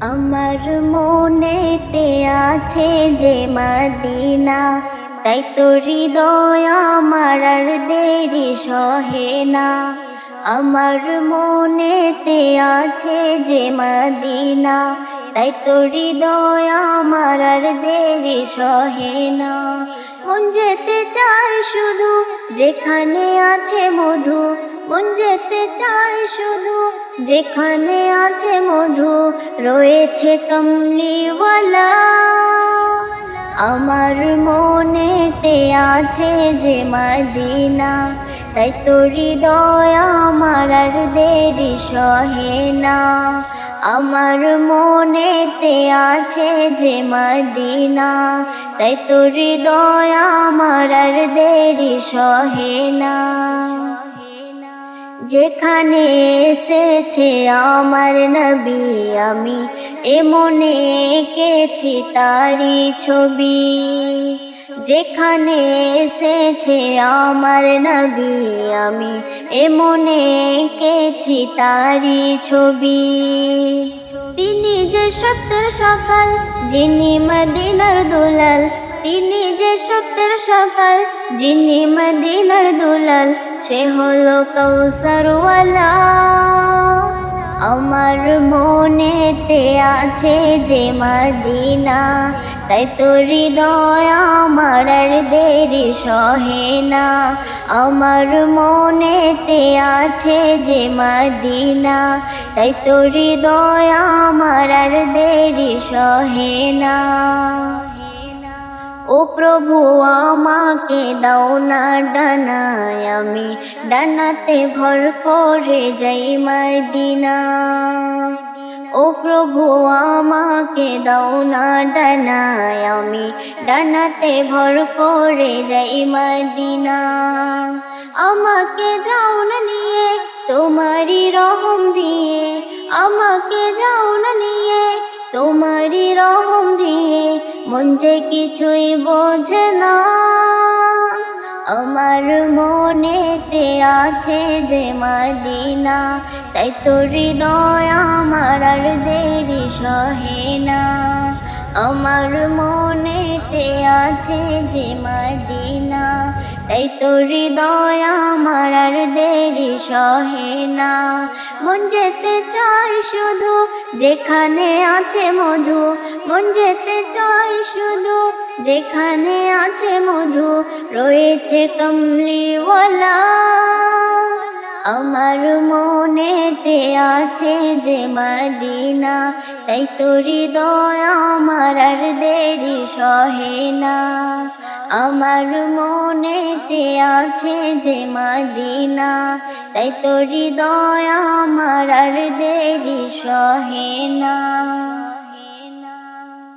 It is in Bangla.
আমার মনেতে আছে যে মদিনা, তাই তো হৃদয় আমার আর দেরি সহে না। আমার মনেতে আছে যে মদিনা, তাই তো হৃদয় আমার আর দেরি সহে না। মন যেতে চায় শুধু যেখানে আছে মধু যেতে চায় শুধু। যেখানে আছে মধু, রয়েছে কমলিওয়ালা। আমার মনেতে আছে যে মদিনা, তাই তো হৃদয় আমার আর দেরি সহে না। আমার মনেতে আছে যে মদিনা, তাই তো হৃদয় আমার আর দেরি সহে না। যেখানে এসেছে আমার নবী, আমি এ মনে এঁকেছি তারি ছবি। যেখানে এসেছে আমার নবী, আমি এ মনে এঁকেছি তারি ছবি। তিনি যে সত্যের সকাল, যিনি মদিনার দুলাল তিনি যে সত্যের সকাল, যিনি মদিনার দুলাল, সে হলো কৌসরওয়ালা আমার মনেতে আছে যে মদিনা, তাই তো হৃদয় আমার আর দেরি সহে না। আমার মনেতে আছে যে মদিনা, তাই তো হৃদয় আমার আর দেরি সহে না। ও প্রভু, আমাকে দাও না ডানায়, আমি ডানাতে ভর করে যাই মদিনা। ও প্রভু, আমাকে দাও না ডানায়, আমি ডানাতে ভর করে যাই মদিনা। আমাকে যাও না নিয়ে, তোমারই রহম দিয়ে, আমাকে যাও না নিয়ে, তোমারই রহম মন যে কিছুই বোঝে না, আমার মনেতে আছে যে মাদিনা। তাই তো হৃদয় আমার আর দেরি সহে না। আমার মনেতে আছে যে মদিনা। তাই তো হৃদয় আমার আর দেরি সহে না। মন যেতে চাই শুধু যেখানে আছে মধু। মন যেতে চাই শুধু যেখানে আছে মধু। রয়েছে কমলিওয়ালা। আমার মনেতে আছে যে মদিনা, তাই তো হৃদয় আমার আর দেরি সহে না। আমার মনেতে আছে যে মদিনা, তাই তো হৃদয় আমার আর দেরি সহে না।